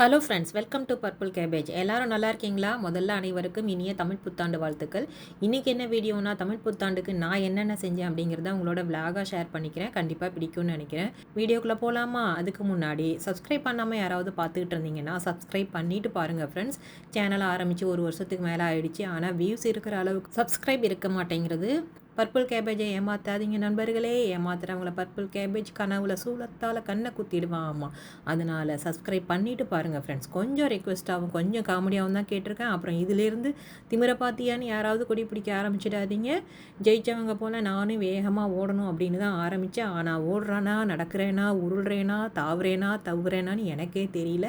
Hello friends welcome to purple cabbage எல்லாரும் நல்லா இருக்கீங்களா? முதல்ல அனைவருக்கும் இனிய தமிழ் புத்தாண்டு வாழ்த்துக்கள். இன்றைக்கி என்ன வீடியோனா தமிழ் புத்தாண்டுக்கு நான் என்னென்ன செஞ்சேன் அப்படிங்கிறத உங்களோட விலாகாக ஷேர் பண்ணிக்கிறேன். கண்டிப்பாக பிடிக்கும்னு நினைக்கிறேன். வீடியோக்குள்ளே போகலாமா அதுக்கு முன்னாடி சப்ஸ்கிரைப் பண்ணாமல் யாராவது பார்த்துக்கிட்டு இருந்தீங்கன்னா சப்ஸ்கிரைப் பண்ணிட்டு பாருங்கள் ஃப்ரெண்ட்ஸ் சேனலை ஆரம்பித்து ஒரு வருஷத்துக்கு மேலே ஆயிடுச்சு. ஆனால் வியூஸ் இருக்கிற அளவுக்கு சப்ஸ்கிரைப் இருக்க மாட்டேங்கிறது பர்பிள் கேபேஜை ஏமாற்றாதீங்க நண்பர்களே. ஏமாத்துறவங்கள பர்பிள் கேபேஜ் கனவுல சூளத்தால் கண்ணை குத்திடுவான் ஆமாம் அதனால் சப்ஸ்கிரைப் பண்ணிவிட்டு பாருங்கள் ஃப்ரெண்ட்ஸ் கொஞ்சம் ரெக்வெஸ்ட்டாகவும் கொஞ்சம் காமெடியாகவும் தான் கேட்டிருக்கேன். அப்புறம் இதிலேருந்து திமிர பாத்தியான்னு யாராவது கொடி பிடிக்க ஆரம்பிச்சிடாதீங்க. ஜெயிச்சவங்க போல் நானும் வேகமாக ஓடணும் அப்படின்னு தான் ஆரம்பித்தேன் ஆனால் ஓடுறேனா நடக்கிறேனா உருள்றேனா தாவுறேனா தவுறேனான்னு எனக்கே தெரியல.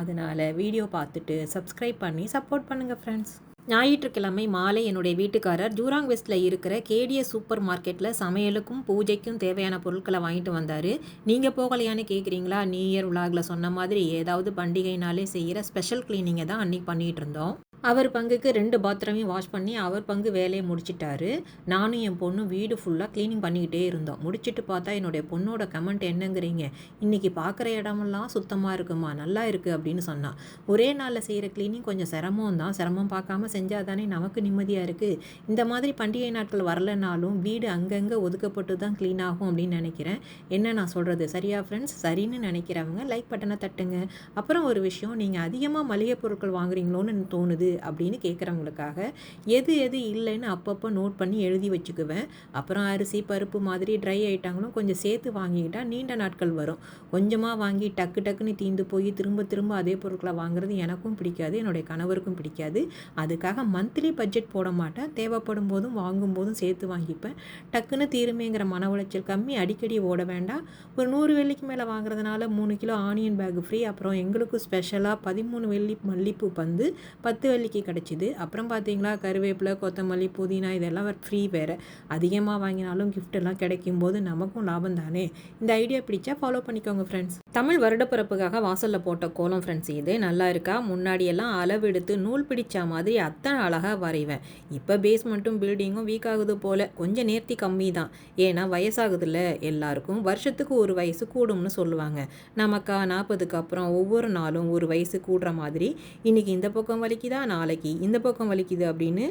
அதனால் வீடியோ பார்த்துட்டு சப்ஸ்கிரைப் பண்ணி சப்போர்ட் பண்ணுங்கள் ஃப்ரெண்ட்ஸ் ஞாயிற்றுக்கிழமை மாலை என்னுடைய வீட்டுக்காரர் ஜூராங் வெஸ்ட்டில் இருக்கிற கேடிய சூப்பர் மார்க்கெட்டில் சமையலுக்கும் பூஜைக்கும் தேவையான பொருட்களை வாங்கிட்டு வந்தார். நீங்கள் போகலையான்னு கேட்குறீங்களா நியூ இயர் உலாகில் சொன்ன மாதிரி ஏதாவது பண்டிகைனாலே செய்கிற ஸ்பெஷல் க்ளீனிங்கை தான் அன்றைக்கி பண்ணிகிட்டு இருந்தோம். அவர் பங்குக்கு ரெண்டு பாத்ரூமையும் வாஷ் பண்ணி அவர் பங்கு வேலையை முடிச்சிட்டாரு. நானும் என் பொண்ணும் வீடு ஃபுல்லாக க்ளீனிங் பண்ணிக்கிட்டே இருந்தோம். முடிச்சுட்டு பார்த்தா என்னுடைய பொண்ணோட கமெண்ட் என்னங்கிறீங்க? இன்றைக்கி பார்க்குற இடமெல்லாம் சுத்தமாக இருக்குமா? நல்லா இருக்குது அப்படின்னு சொன்னான் ஒரே நாளில் செய்கிற க்ளீனிங் கொஞ்சம் சிரமம் தான். சிரமம் பார்க்காம செஞ்சால் தானே நமக்கு நிம்மதியாக இருக்குது இந்த மாதிரி பண்டிகை நாட்கள் வரலனாலும் வீடு அங்கங்கே ஒதுக்கப்பட்டு தான் க்ளீன் ஆகும் அப்படின்னு நினைக்கிறேன். என்ன நான் சொல்கிறது சரியா ஃப்ரெண்ட்ஸ் சரின்னு நினைக்கிறவங்க லைக் பட்டனை தட்டுங்க. அப்புறம் ஒரு விஷயம் நீங்கள் அதிகமாக மளிகை பொருட்கள் வாங்குறீங்களோன்னு தோணுது. அப்படின்னு கேட்குறவங்களுக்காக எது எது இல்லைன்னு அப்பப்போ நோட் பண்ணி எழுதி வச்சுக்குவேன். அப்புறம் அரிசி பருப்பு மாதிரி ட்ரை ஐட்டங்களும் கொஞ்சம் சேர்த்து வாங்கிக்கிட்டால் நீண்ட நாட்கள் வரும். கொஞ்சமாக வாங்கி டக்கு டக்குன்னு தீந்து போய் திரும்ப திரும்ப அதே பொருட்களை வாங்குறது எனக்கும் பிடிக்காது என்னுடைய கணவருக்கும் பிடிக்காது. அதுக்காக மந்த்லி பட்ஜெட் போட மாட்டேன். தேவைப்படும் போதும் வாங்கும் போதும் சேர்த்து வாங்கிப்பேன். டக்குன்னு தீருமேங்கிற மன உளைச்சல் கம்மி. அடிக்கடி ஓட வேண்டாம். ஒரு நூறு வெள்ளிக்கு மேலே வாங்குறதுனால மூணு கிலோ ஆனியன் பேக் ஃப்ரீ அப்புறம் எங்களுக்கும் ஸ்பெஷலாக பதிமூணு வெள்ளி மல்லிப்பூ பந்து பத்து வெள்ளிக்கு கிடச்சிது. அப்புறம் பார்த்தீங்களா கருவேப்பிலை கொத்தமல்லி புதினா இதெல்லாம் ஃப்ரீ வேறு. அதிகமாக வாங்கினாலும் gift எல்லாம் கிடைக்கும் போது நமக்கும் லாபம் தானே இந்த ஐடியா பிடிச்சா ஃபாலோ பண்ணிக்கோங்க ஃப்ரெண்ட்ஸ் தமிழ் வருடப்பிறப்புக்காக வாசலில் போட்ட கோலம் ஃப்ரெண்ட்ஸ் இது. நல்லா இருக்கா? முன்னாடியெல்லாம் அளவெடுத்து நூல் பிடிச்ச மாதிரி அத்தனை அழகாக வரைவேன். இப்போ பேஸ்மெண்ட்டும் பில்டிங்கும் வீக் ஆகுது போல். கொஞ்சம் நேர்த்தி கம்மி தான் ஏன்னா வயசாகுதுல்ல. எல்லாருக்கும் வருஷத்துக்கு ஒரு வயசு கூடும்னு சொல்லுவாங்க. நமக்கா நாற்பதுக்கு அப்புறம் ஒவ்வொரு நாளும் ஒரு வயசு கூடுற மாதிரி. இன்றைக்கி இந்த பக்கம் வலிக்குதா? நாளைக்கு இந்த பக்கம் வலிக்குது அப்படின்னு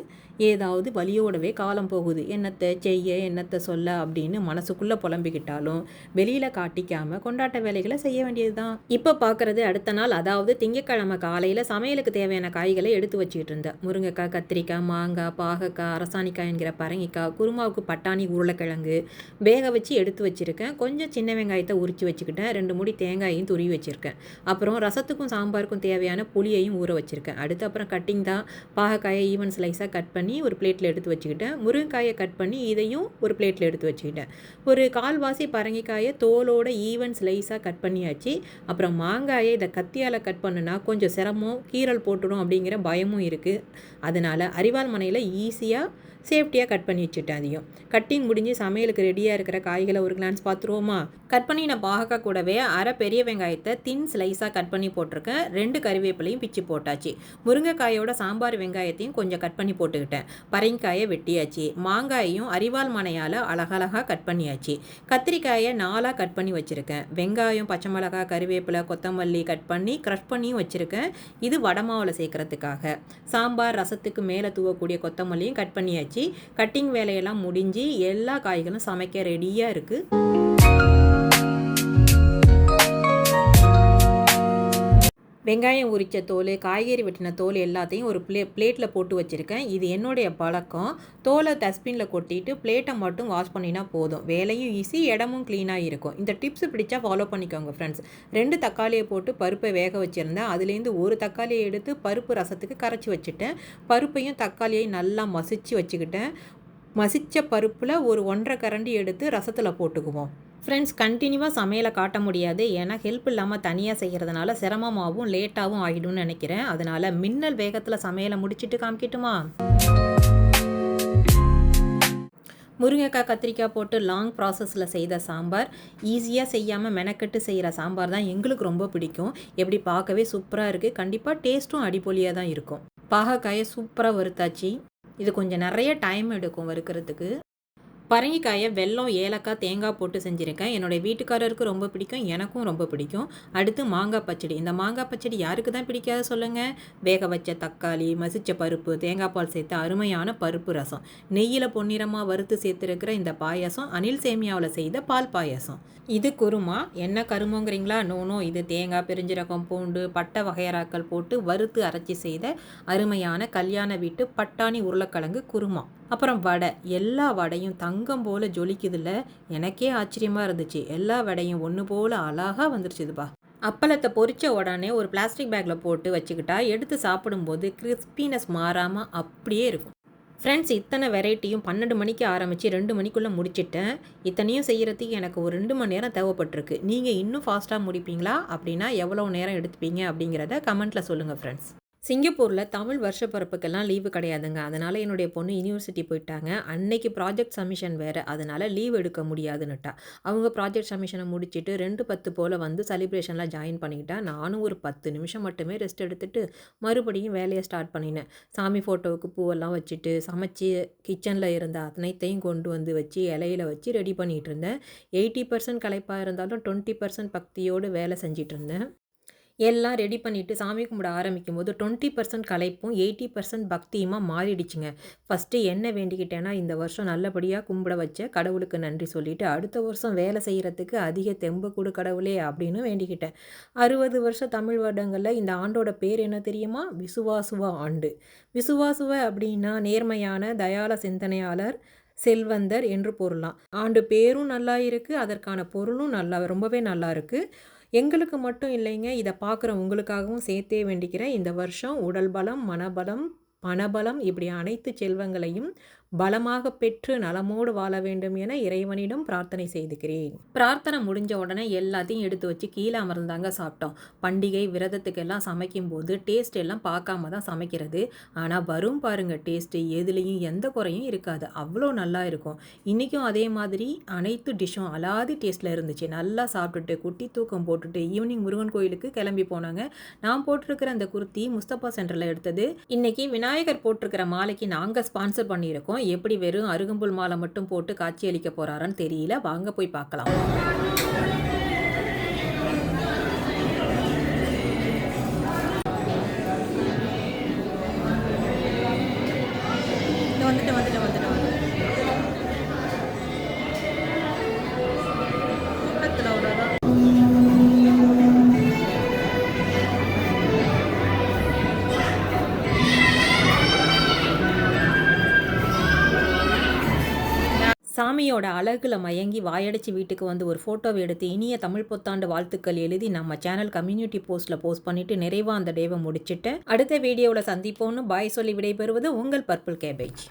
ஏதாவது வலியோடவே காலம் போகுது. என்னத்தை செய்ய என்னத்தை சொல்ல அப்படின்னு மனசுக்குள்ளே புலம்பிக்கிட்டாலும் வெளியில் காட்டிக்காம கொண்டாட்ட வேலைகளை செய்ய வேண்டியது தான் இப்போ பார்க்குறது அடுத்த நாள். அதாவது திங்கக்கிழமை காலையில் சமையலுக்கு தேவையான காய்களை எடுத்து வச்சுக்கிட்டு இருந்தேன் முருங்கைக்காய் கத்திரிக்காய் மாங்காய் பாகக்காய் அரசாணிக்காய் என்கிற பரங்கிக்காய் குருமாவுக்கு பட்டாணி உருளைக்கிழங்கு வேக வச்சு எடுத்து வச்சுருக்கேன். கொஞ்சம் சின்ன வெங்காயத்தை உரித்து வச்சுக்கிட்டேன். ரெண்டு மூடி தேங்காயையும் துருவி வச்சுருக்கேன். அப்புறம் ரசத்துக்கும் சாம்பாருக்கும் தேவையான புளியையும் ஊற வச்சுருக்கேன். அடுத்து அப்புறம் கட்டிங் தான் பாகக்காயை ஈவன் ஸ்லைஸாக கட் பண்ணி ஒரு பிளேட்டில் எடுத்து வச்சுக்கிட்டேன். முருங்கைக்காயை கட் பண்ணி இதையும் ஒரு பிளேட்டில் எடுத்து வச்சுக்கிட்டேன். ஒரு கால்வாசி பரங்கிக்காயை தோலோட ஈவன் ஸ்லைஸாக கட் பண்ணியாச்சு. அப்புறம் மாங்காயை இதை கத்தியால் கட் பண்ணுனா கொஞ்சம் சிரமம் கீரல் போட்டுடும் அப்படிங்கிற பயமும் இருக்குது அதனால் அரிவாள் மனையில் ஈஸியாக சேஃப்டியாக கட் பண்ணி வச்சுட்டேன் அதையும். கட்டிங் முடிஞ்சு சமையலுக்கு ரெடியாக இருக்கிற காய்களை ஒரு கிளான்ஸ் பார்த்துருவோமா? கட் பண்ணி நான் பாகக்கா கூடவே அரை பெரிய வெங்காயத்தை தின் ஸ்லைஸாக கட் பண்ணி போட்டிருக்கேன். ரெண்டு கறிவேப்பிலையும் பிச்சு போட்டாச்சு. வெங்காயோட சாம்பார் வெங்காயத்தையும் கொஞ்சம் கட் பண்ணி போட்டுக்கிட்டேன். பரங்கிக்காயை வெட்டியாச்சு. மாங்காயையும் அரிவாள் மனையால் அழகழகாக கட் பண்ணியாச்சு. கத்திரிக்காயை நாலாக கட் பண்ணி வச்சுருக்கேன். வெங்காயம் பச்சை மிளகாய் கருவேப்பிலை கொத்தமல்லி கட் பண்ணி க்ரஷ் பண்ணியும் வச்சுருக்கேன். இது வடமாவில் சேர்க்கறதுக்காக. சாம்பார் ரசத்துக்கு மேலே தூவக்கூடிய கொத்தமல்லியும் கட் பண்ணியாச்சு. கட்டிங் வேலையெல்லாம் முடிஞ்சு எல்லா காய்களும் சமைக்க ரெடியாக இருக்குது வெங்காயம் உரித்த தோல் காய்கறி வெட்டின தோல் எல்லாத்தையும் ஒரு பிளே பிளேட்டில் போட்டு வச்சுருக்கேன். இது என்னுடைய பழக்கம். தோலை டஸ்ட்பினில் கொட்டிட்டு பிளேட்டை மட்டும் வாஷ் பண்ணினா போதும். வேலையும் ஈஸி இடமும் க்ளீனாக இருக்கும். இந்த டிப்ஸ் பிடிச்சா ஃபாலோ பண்ணிக்கோங்க ஃப்ரெண்ட்ஸ் ரெண்டு தக்காளியை போட்டு பருப்பை வேக வச்சுருந்தேன். அதுலேருந்து ஒரு தக்காளியை எடுத்து பருப்பு ரசத்துக்கு கரைச்சி வச்சுட்டேன். பருப்பையும் தக்காளியையும் நல்லா மசிச்சு வச்சுக்கிட்டேன். மசித்த பருப்பில் ஒரு ஒன்றரை கரண்டி எடுத்து ரசத்தில் போட்டுக்குவோம். ஃப்ரெண்ட்ஸ் கண்டினியூவாக சமையலை காட்ட முடியாது. ஏன்னா ஹெல்ப் இல்லாமல் தனியாக செய்கிறதுனால சிரமமாகவும் லேட்டாகவும் ஆகிடும்னு நினைக்கிறேன். அதனால் மின்னல் வேகத்தில் சமையலை முடிச்சிட்டு காமிக்கட்டுமா? முருங்கைக்காய் கத்திரிக்காய் போட்டு லாங் ப்ராசஸில் செய்த சாம்பார். ஈஸியாக செய்யாமல் மெனக்கெட்டு செய்கிற சாம்பார் தான் எங்களுக்கு ரொம்ப பிடிக்கும். எப்படி பார்க்கவே சூப்பராக இருக்குது கண்டிப்பாக டேஸ்ட்டும் அடிப்பொலியாக தான் இருக்கும். பாகக்காயை சூப்பராக வறுத்தாச்சு. இது கொஞ்சம் நிறைய டைம் எடுக்கும் வறுக்கிறதுக்கு. பரங்கிக்காயை வெல்லம் ஏலக்காய் தேங்காய் போட்டு செஞ்சுருக்கேன். என்னுடைய வீட்டுக்காரருக்கு ரொம்ப பிடிக்கும் எனக்கும் ரொம்ப பிடிக்கும். அடுத்து மாங்காய் பச்சடி. இந்த மாங்காய் பச்சடி யாருக்கு தான் பிடிக்காது சொல்லுங்கள் வேக வச்ச தக்காளி மசிச்ச பருப்பு தேங்காய் பால் சேர்த்து அருமையான பருப்பு ரசம். நெய்யில் பொன்னிறமாக வறுத்து சேர்த்துருக்கிற இந்த பாயாசம் அனில் சேமியாவில் செய்த பால் பாயாசம். இது குருமா. என்ன கருமோங்கிறீங்களா? நோனோ இது தேங்காய் பெருஞ்சிரகம் பூண்டு பட்டை வகையராக்கள் போட்டு வறுத்து அரைச்சி செய்த அருமையான கல்யாண வீட்டு பட்டாணி உருளைக்கிழங்கு குருமா. அப்புறம் வடை. எல்லா வடையும் தங்கம் போல் ஜொலிக்குதுல எனக்கே ஆச்சரியமாக இருந்துச்சு. எல்லா வடையும் ஒன்று போல் அழகாக வந்துருச்சுதுப்பா. அப்பளத்தை பொறிச்ச உடனே ஒரு பிளாஸ்டிக் பேக்கில் போட்டு வச்சுக்கிட்டா எடுத்து சாப்பிடும்போது கிறிஸ்பினஸ் மாறாமல் அப்படியே இருக்கும். ஃப்ரெண்ட்ஸ் இத்தனை வெரைட்டியும் பன்னெண்டு மணிக்கு ஆரம்பித்து ரெண்டு மணிக்குள்ளே முடிச்சிட்டேன். இத்தனையும் செய்கிறதுக்கு எனக்கு ஒரு ரெண்டு மணி நேரம் தேவைப்பட்டிருக்கு. நீங்கள் இன்னும் ஃபாஸ்ட்டாக முடிப்பீங்களா? அப்படின்னா எவ்வளோ நேரம் எடுத்துப்பீங்க அப்படிங்கிறத கமெண்ட்டில் சொல்லுங்கள் ஃப்ரெண்ட்ஸ் சிங்கப்பூரில் தமிழ் வருஷ பிறப்புக்கெல்லாம் லீவு கிடையாதுங்க. அதனால் என்னுடைய பொண்ணு யூனிவர்சிட்டி போயிட்டாங்க. அன்னைக்கு ப்ராஜெக்ட் சப்மிஷன் வேறு. அதனால் லீவ் எடுக்க முடியாதுன்னுட்டா. அவங்க ப்ராஜெக்ட் சப்மிஷனை முடிச்சுட்டு ரெண்டு பத்து போல் வந்து செலிப்ரேஷனில் ஜாயின் பண்ணிக்கிட்டா. நானும் ஒரு பத்து நிமிஷம் மட்டுமே ரெஸ்ட் எடுத்துகிட்டு மறுபடியும் வேலையை ஸ்டார்ட் பண்ணினேன். சாமி ஃபோட்டோவுக்கு பூவெல்லாம் வச்சுட்டு சமைச்சு கிச்சனில் இருந்த அத்தனைத்தையும் கொண்டு வந்து வச்சு இலையில வச்சு ரெடி பண்ணிகிட்டு இருந்தேன். எயிட்டி பர்சன்ட் களைப்பாக இருந்தாலும் டுவெண்ட்டி பர்சன்ட் பக்தியோடு வேலை செஞ்சிட்டு இருந்தேன். எல்லாம் ரெடி பண்ணிவிட்டு சாமி கும்பிட ஆரம்பிக்கும் போது டுவெண்ட்டி பர்சன்ட் கலைப்பும் எயிட்டி பர்சன்ட் பக்தியுமாக மாறிடுச்சுங்க. ஃபஸ்ட்டு என்ன வேண்டிக்கிட்டேன்னா இந்த வருஷம் நல்லபடியாக கும்பிட வச்ச கடவுளுக்கு நன்றி சொல்லிவிட்டு அடுத்த வருஷம் வேலை செய்கிறதுக்கு அதிக தெம்பு கொடு கடவுளே அப்படின்னு வேண்டிக்கிட்டேன். அறுபது வருஷம் தமிழ் வருடங்களில் இந்த ஆண்டோட பேர் என்ன தெரியுமா? விசுவாசுவா ஆண்டு. விசுவாசுவ அப்படின்னா நேர்மையான தயால சிந்தனையாளர் செல்வந்தர் என்று பொருளாம். ஆண்டு பேரும் நல்லா இருக்குது அதற்கான பொருளும் நல்லா ரொம்பவே நல்லா இருக்குது எங்களுக்கு மட்டும் இல்லைங்க. இதை பார்க்குற உங்களுக்காகவும் சேர்த்தே வேண்டிக்கிறேன். இந்த வருஷம் உடல் பலம் மனபலம் பணபலம் இப்படி அனைத்து செல்வங்களையும் பலமாக பெற்று நலமோடு வாழ வேண்டும் என இறைவனிடம் பிரார்த்தனை செய்துக்கிறேன் பிரார்த்தனை முடிஞ்ச உடனே எல்லாத்தையும் எடுத்து வச்சு கீழே அமர்ந்தாங்க சாப்பிட்டோம். பண்டிகை விரதத்துக்கெல்லாம் சமைக்கும் போது டேஸ்ட் எல்லாம் பார்க்காம தான் சமைக்கிறது. ஆனால் வரும் பாருங்கள் டேஸ்ட்டு எதுலேயும் எந்த குறையும் இருக்காது. அவ்வளோ நல்லா இருக்கும். இன்றைக்கும் அதே மாதிரி அனைத்து டிஷ்ஷும் அலாதி டேஸ்ட்டில் இருந்துச்சு. நல்லா சாப்பிட்டுட்டு குட்டி தூக்கம் போட்டுட்டு ஈவினிங் முருகன் கோயிலுக்கு கிளம்பி போனாங்க. நான் போட்டிருக்கிற அந்த குர்த்தி முஸ்தபா சென்டரில் எடுத்தது. இன்றைக்கி விநாயகர் போட்டிருக்கிற மாலைக்கு நாங்கள் ஸ்பான்சர் பண்ணியிருக்கோம். எப்படி வெறும் அருகம்புல் மாலை மட்டும் போட்டு காட்சியளிக்க போகிறாரான்னு தெரியல. வாங்க போய் பார்க்கலாம். சாமியோட அழகுல மயங்கி வாயடிச்சு வீட்டுக்கு வந்து ஒரு ஃபோட்டோவை எடுத்து இனிய தமிழ் புத்தாண்டு வாழ்த்துக்கள் எழுதி நம்ம சேனல் கம்யூனிட்டி போஸ்ட்டில் போஸ்ட் பண்ணிவிட்டு நிறைவாக அந்த டேவை முடிச்சுட்டு அடுத்த வீடியோவில் சந்திப்போன்னு பாய் சொல்லி விடைபெறுவது உங்கள் பர்பிள் கேபேஜ்